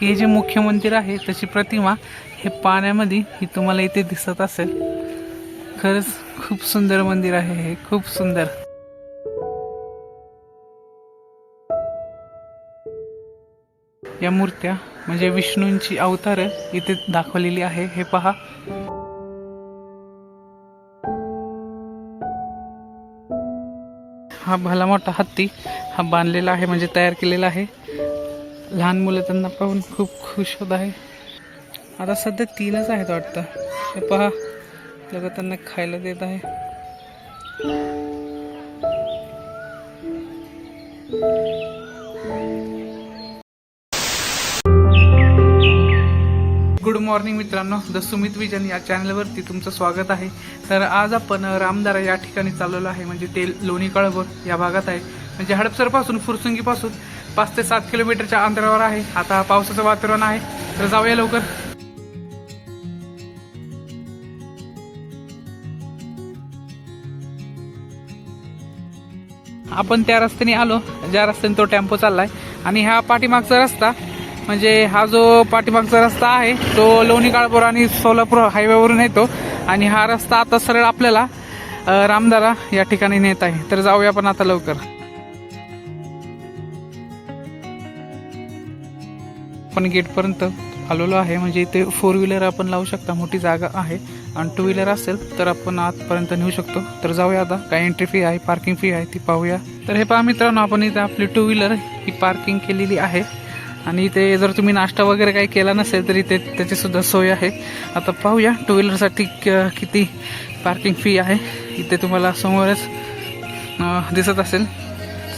की हे जे मुख्य मंदिर आहे त्याची प्रतिमा हे पाण्यामध्ये ही तुम्हाला इथे दिसत असेल. खरंच खूप सुंदर मंदिर आहे हे खूप सुंदर. या मूर्त्या म्हणजे विष्णूंची अवतार इथे दाखवलेली आहे हे पहा. हा भला मोठा हत्ती हा बांधलेला आहे म्हणजे तयार केलेला आहे. लहान मुलं त्यांना पाहून खूप खुश होत आहे. आता सध्या तीनच आहेत वाटतं. हे पहा लोक त्यांना खायला देत आहे. गुड मॉर्निंग मित्रांनो द सुमित विजन या चॅनलवरती तुमचं स्वागत आहे. तर आज आपण रामदारा या ठिकाणी चाललेलो आहे म्हणजे ते लोणी कळभोर या भागात आहे. म्हणजे हडपसरपासून फुरसुंगीपासून पाच ते सात किलोमीटरच्या अंतरावर आहे. आता पावसाचं वातावरण आहे. तर जाऊया लवकर. आपण त्या रस्त्याने आलो. ज्या रस्त्याने तो टेम्पो चाललाय. आणि हा पाठीमागचा रस्ता म्हणजे हा जो पाठीमागचा रस्ता आहे तो लोणी काळपूर आणि सोलापूर हायवेवरून येतो. आणि हा रस्ता आता सरळ आपल्याला रामदारा या ठिकाणी नेत आहे. तर जाऊया आपण आता लवकर. आपण गेटपर्यंत आलेलो आहे. म्हणजे इथे फोर व्हीलर आपण लावू शकता. मोठी जागा आहे. आणि टू व्हीलर असेल तर आपण आतपर्यंत नेऊ शकतो. तर जाऊया आता. काय एंट्री फी आहे पार्किंग फी आहे ती पाहूया. तर हे पहा मित्रांनो आपण इथे आपली टू व्हीलर ही पार्किंग केलेली आहे. आणि इथे जर तुम्ही नाश्ता वगैरे काही केला नसेल तर इथे त्याची सुद्धा सोय आहे. आता पाहूया टू व्हीलरसाठी किती पार्किंग फी आहे. इथे तुम्हाला समोरच दिसत असेल.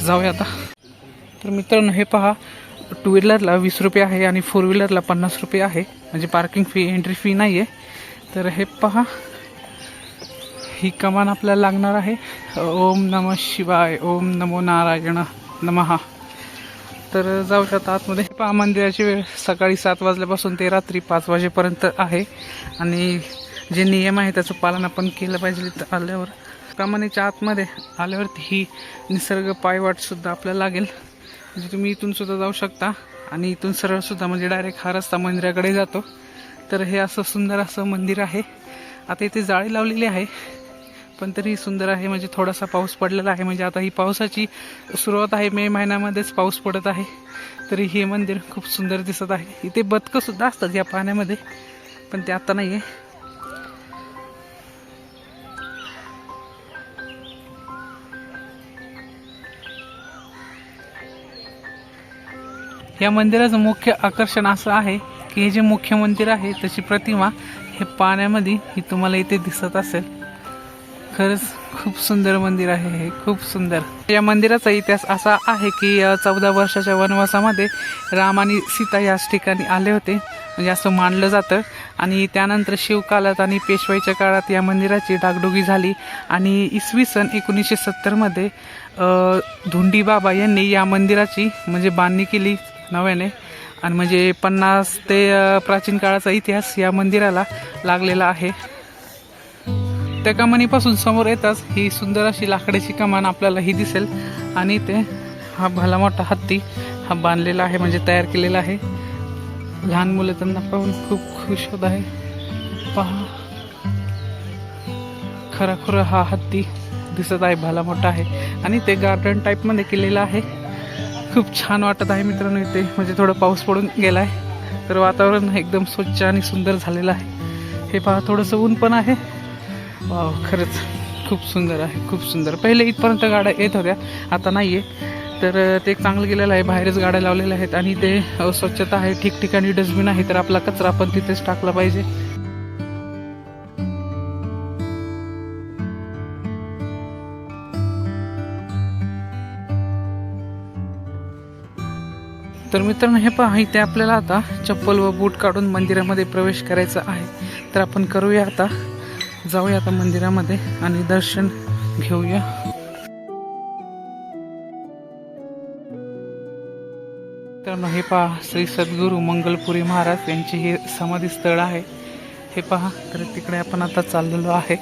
जाऊया आता. तर मित्रांनो हे पहा. टू व्हीलरला वीस रुपये आहे आणि फोर व्हीलरला पन्नास रुपये आहे. म्हणजे पार्किंग फी एंट्री फी नाही आहे तर हे पहा. ही कमान आपल्याला लागणार आहे. ओम नम शिवाय ओम नमो नारायण नमहा. तर जाऊ आता आतमध्ये. पहा मंदिराची वेळ सकाळी सात वाजल्यापासून ते रात्री पाच वाजेपर्यंत आहे. आणि जे नियम आहे त्याचं पालन आपण केलं पाहिजे तर आल्यावर. कमानीच्या आतमध्ये आल्यावरती ही निसर्ग पायवाटसुद्धा आपल्याला लागेल. म्हणजे तुम्ही इथून सुद्धा जाऊ शकता. आणि इथून सरळ सुद्धा म्हणजे डायरेक्ट हा रस्ता मंदिराकडे जातो. तर हे असं सुंदर असं मंदिर आहे. आता इथे जाळी लावलेली आहे. पण तरी सुंदर आहे. म्हणजे थोडासा पाऊस पडलेला आहे. म्हणजे आता ही पावसाची सुरुवात आहे. मे महिन्यामध्येच पाऊस पडत आहे. तरी हे मंदिर खूप सुंदर दिसत आहे. इथे बदकं सुद्धा असतात या पाण्यामध्ये. पण ते आता नाही आहे या मंदिराचं मुख्य आकर्षण असं आहे की हे जे मुख्य मंदिर आहे त्याची प्रतिमा हे पाण्यामध्ये ही तुम्हाला इथे दिसत असेल. खरंच खूप सुंदर मंदिर आहे हे खूप सुंदर. या मंदिराचा इतिहास असा आहे की चौदा वर्षाच्या वनवासामध्ये राम आणि सीता याच ठिकाणी आले होते. म्हणजे असं मानलं जातं. आणि त्यानंतर शिवकालात आणि पेशवाईच्या काळात या मंदिराची डागडुगी झाली. आणि इसवी सन एकोणीसशे सत्तरमध्ये धुंडी बाबा यांनी या मंदिराची म्हणजे बांधणी केली. नव्याने आणि म्हणजे पन्नास ते प्राचीन काळाचा इतिहास या मंदिराला लागलेला आहे. त्या कमानीपासून समोर येताच ही सुंदर अशी लाकडाची कमान आपल्याला ही दिसेल. आणि ते हा भला मोठा हत्ती हा बांधलेला आहे म्हणजे तयार केलेला आहे. लहान मुलं त्यांना पाहून खूप खुश होत आहे. पहा. खरा खरं हा हत्ती दिसत आहे भला मोठा आहे. आणि ते गार्डन टाईपमध्ये केलेलं आहे. खूप छान वाटत आहे मित्रांनो इथे. म्हणजे थोडं पाऊस पडून गेला आहे तर वातावरण एकदम स्वच्छ आणि सुंदर झालेलं आहे. हे पहा थोडंसं ऊन पण आहे. वाव खरंच खूप सुंदर आहे खूप सुंदर. पहिले इथपर्यंत गाड्या येत होत्या आता नाही आहे तर ते चांगलं गेलेलं आहे बाहेरच गाड्या लावलेल्या आहेत आणि ते स्वच्छता आहे ठिकठिकाणी डस्टबिन आहे तर आपला कचरा आपण तिथेच टाकला पाहिजे. तर मित्रांनो हे पहा इथे आपल्याला आता चप्पल व बूट काढून मंदिरामध्ये प्रवेश करायचा आहे. तर आपण करूया आता जाऊया आता मंदिरामध्ये आणि दर्शन घेऊया. मित्रांनो हे पहा श्री सद्गुरू मंगलपुरी महाराज यांचे हे समाधी स्थळ आहे. हे पहा तर तिकडे आपण आता चाललेलो आहे.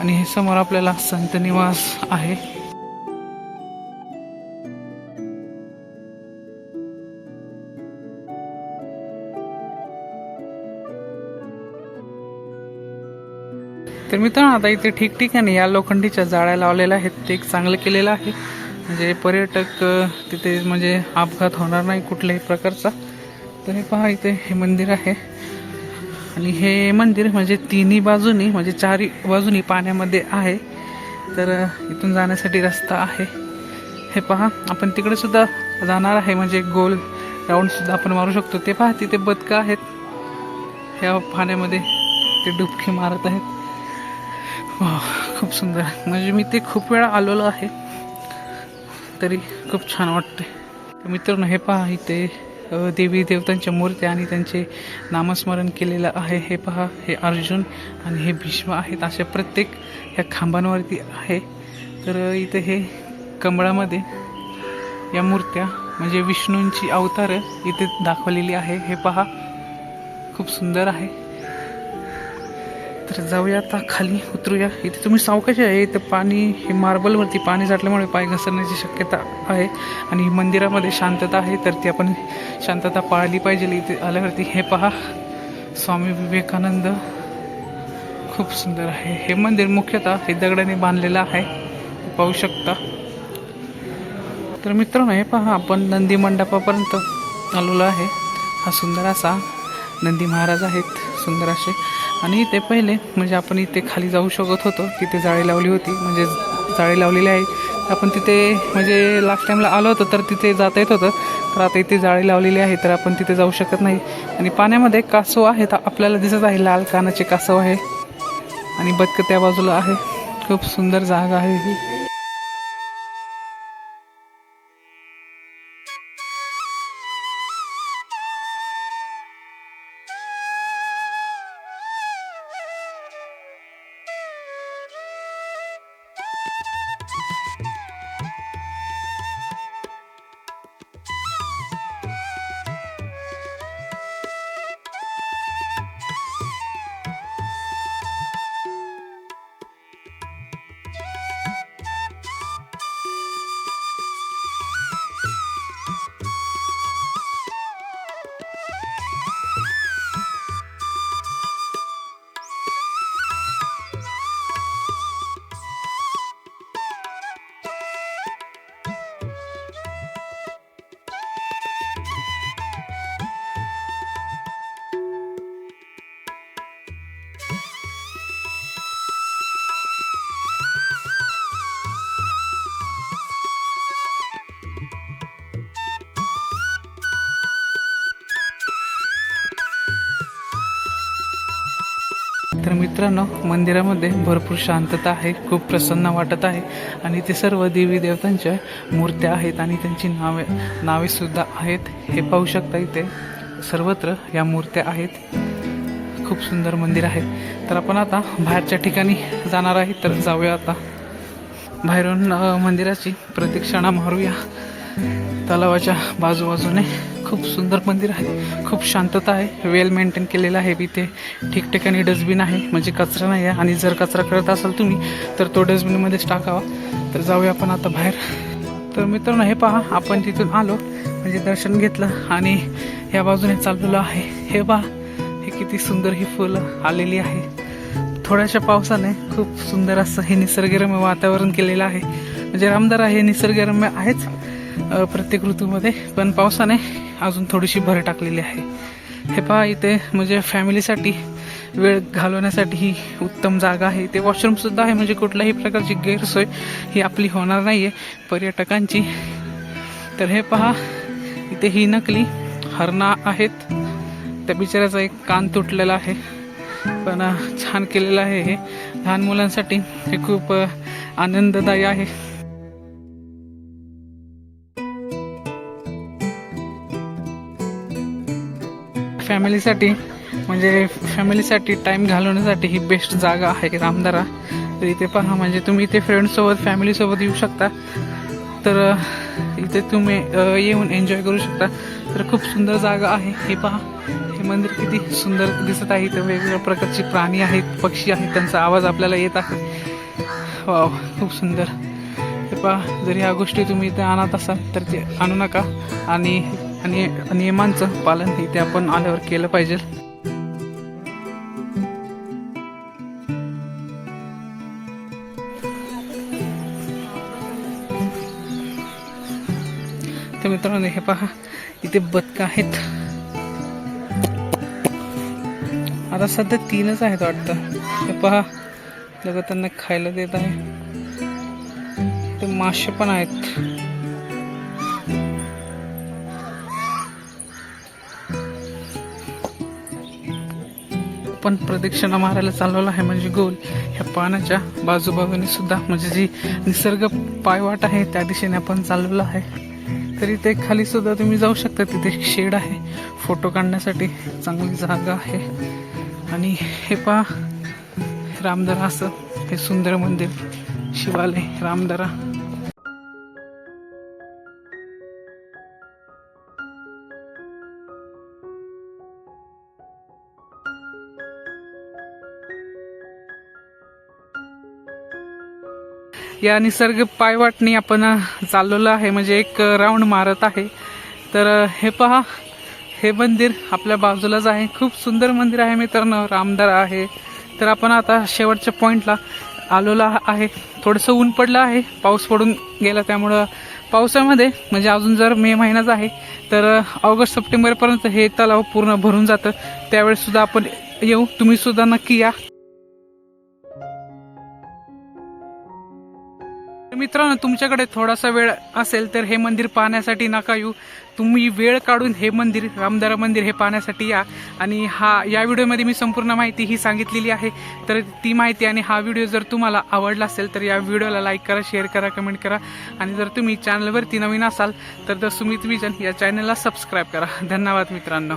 आणि हे समोर आपल्याला संत निवास आहे. तर मित्रांनो आता इथे ठिकठिकाणी या लोखंडीच्या जाळ्या लावलेल्या आहेत. ते एक चांगलं केलेलं आहे. म्हणजे पर्यटक तिथे म्हणजे अपघात होणार नाही कुठल्याही प्रकारचा. तर हे पहा इथे हे मंदिर आहे. आणि हे मंदिर म्हणजे तिन्ही बाजूनी म्हणजे चारही बाजूनी पाण्यामध्ये आहे. तर इथून जाण्यासाठी रस्ता आहे. हे पहा आपण तिकडे सुद्धा जाणार आहे. म्हणजे गोल राऊंड सुद्धा आपण मारू शकतो. ते पहा तिथे बदकं आहेत. ह्या पाण्यामध्ये ते डुबकी मारत आहेत. वाह, खूप सुंदर. म्हणजे मी ते खूप वेळा आलेलो आहे. तरी खूप छान वाटते मित्रांनो हे पहा इथे देवी देवतांच्या मूर्त्या आणि त्यांचे नामस्मरण केलेलं आहे. हे पहा हे अर्जुन आणि हे भीष्म आहेत. अशा प्रत्येक ह्या खांबांवरती आहे. तर इथे हे कमळामध्ये या मूर्त्या म्हणजे विष्णूंची अवतारं इथे दाखवलेली आहे. हे पहा खूप सुंदर आहे. तर जाऊया आता खाली उतरूया. इथे तुम्ही सावकाशी आहे. इथं पाणी हे मार्बलवरती पाणी साठल्यामुळे पाय घसरण्याची शक्यता आहे. आणि मंदिरामध्ये शांतता आहे तर ती आपण शांतता पाळली पाहिजे. इथे आल्यावरती हे पहा. स्वामी विवेकानंद खूप सुंदर आहे. हे मंदिर मुख्यतः हे दगडाने बांधलेलं आहे. पाहू शकता. तर मित्रांनो हे पहा आपण नंदी मंडपापर्यंत आलेलो आहे. हा सुंदर असा नंदी महाराज आहेत सुंदर असे. आणि इथे पहिले म्हणजे आपण इथे खाली जाऊ शकत होतो. तिथे जाळी लावली होती. म्हणजे जाळी लावलेली आहे. आपण तिथे म्हणजे लास्ट टाईमला आलो होतो तर तिथे जाता येत होतं. तर आता इथे जाळी लावलेली आहे तर आपण तिथे जाऊ शकत नाही. आणि पाण्यामध्ये कासव आहेत आपल्याला दिसत आहे. लाल कानाचे कासव आहे. आणि बदकं त्या बाजूला आहे. खूप सुंदर जागा आहे ही. तर मित्रांनो मंदिरामध्ये भरपूर शांतता आहे खूप प्रसन्न वाटत आहे आणि ते सर्व देवी देवतांच्या मूर्त्या आहेत आणि त्यांची नावे नावे सुद्धा आहेत. हे पाहू शकता इथे सर्वत्र या मूर्त्या आहेत. खूप सुंदर मंदिर आहे. तर आपण आता बाहेरच्या ठिकाणी जाणार आहे तर जाऊया आता. बाहेरून मंदिराची प्रदक्षिणा मारूया तलावाच्या बाजूबाजूने. खूप सुंदर मंदिर आहे. खूप शांतता आहे. वेल मेंटेन केलेलं आहे इथे ठिकठिकाणी डस्टबिन आहे. म्हणजे कचरा नाही आहे. आणि जर कचरा करत असाल तुम्ही तर तो डस्टबिनमध्येच टाकावा. तर जाऊया आपण आता बाहेर. तर मित्रांनो हे पहा. आपण तिथून आलो. म्हणजे दर्शन घेतलं. आणि या बाजूने चाललेलो आहे. हे पहा. हे किती सुंदर ही फुलं आलेली आहे. थोड्याशा पावसाने खूप सुंदर असं हे निसर्गरम्य वातावरण केलेलं आहे. म्हणजे रामदार आहे निसर्गरम्य आहेच प्रत्येक ऋतूमध्ये. पण पावसाने अजून थोडीशी भर टाकलेली आहे. हे पहा इथे म्हणजे फॅमिलीसाठी वेळ घालवण्यासाठी ही उत्तम जागा आहे. इथे वॉशरूमसुद्धा आहे म्हणजे कुठल्याही प्रकारची गैरसोय ही आपली होणार नाही आहे पर्यटकांची. तर हे पहा इथे ही नकली हरणा आहेत. त्या बिचाऱ्याचा एक कान तुटलेला आहे. पण छान केलेलं आहे हे. लहान मुलांसाठी हे खूप आनंददायी आहे. फॅमिलीसाठी म्हणजे फॅमिलीसाठी टाईम घालवण्यासाठी ही बेस्ट जागा आहे रामदारा. तर इथे पहा म्हणजे तुम्ही इथे फ्रेंड्ससोबत फॅमिलीसोबत येऊ शकता. तर इथे तुम्ही येऊन एन्जॉय करू शकता. तर खूप सुंदर जागा आहे. हे पहा हे मंदिर किती सुंदर दिसत आहे. इथं वेगवेगळ्या प्रकारचे प्राणी आहेत पक्षी आहेत. त्यांचा आवाज आपल्याला येत आहे. वाव खूप सुंदर. हे पहा जर ह्या गोष्टी तुम्ही इथे आणत असाल तर ते आणू नका. आणि आणि नियमांचं पालन हे ते आपण आल्यावर केलं पाहिजे. तर मित्रांनो हे पहा इथे बदका आहेत. आता सध्या तीनच आहेत वाटतं. हे पहा त्यांना खायला देत आहे. ते मासे पण आहेत. पण प्रदक्षिणा मारायला चालवलं आहे म्हणजे गोल. ह्या पाण्याच्या बाजूबाजूने सुद्धा म्हणजे जी निसर्ग पायवाट आहे त्या दिशेने आपण चालवलं आहे. तरी ते खाली सुद्धा तुम्ही जाऊ शकता तिथे शेड आहे. फोटो काढण्यासाठी चांगली जागा आहे. आणि हे पहा रामदरा असं हे सुंदर मंदिर शिवालय रामदरा. या निसर्ग पायवाटणी आपण चाललेलो आहे. म्हणजे एक राऊंड मारत आहे. तर हे पहा. हे मंदिर आपल्या बाजूलाच आहे. खूप सुंदर मंदिर आहे मित्रांनो. रामदार आहे. तर आपण आता शेवटच्या पॉईंटला आलेलो आहे. थोडंसं ऊन पडलं आहे. पाऊस पडून गेला. त्यामुळं पावसामध्ये म्हणजे अजून जर मे महिनाच आहे तर ऑगस्ट सप्टेंबरपर्यंत हे तलाव पूर्ण भरून जातं. त्यावेळेस सुद्धा आपण येऊ. तुम्ही सुद्धा नक्की या. मित्रांनो तुमच्याकडे थोडासा वेळ असेल तर हे मंदिर पाहण्यासाठी नका येऊ. तुम्ही वेळ काढून हे मंदिर रामदारा मंदिर हे पाहण्यासाठी या. आणि हा या व्हिडिओमध्ये मी संपूर्ण माहिती ही सांगितलेली आहे. तर ती माहिती आणि हा व्हिडिओ जर तुम्हाला आवडला असेल तर या व्हिडिओला लाईक करा शेअर करा कमेंट करा. आणि जर तुम्ही चॅनलवरती नवीन असाल तर द सुमित विजन या चॅनलला सबस्क्राईब करा. धन्यवाद मित्रांनो.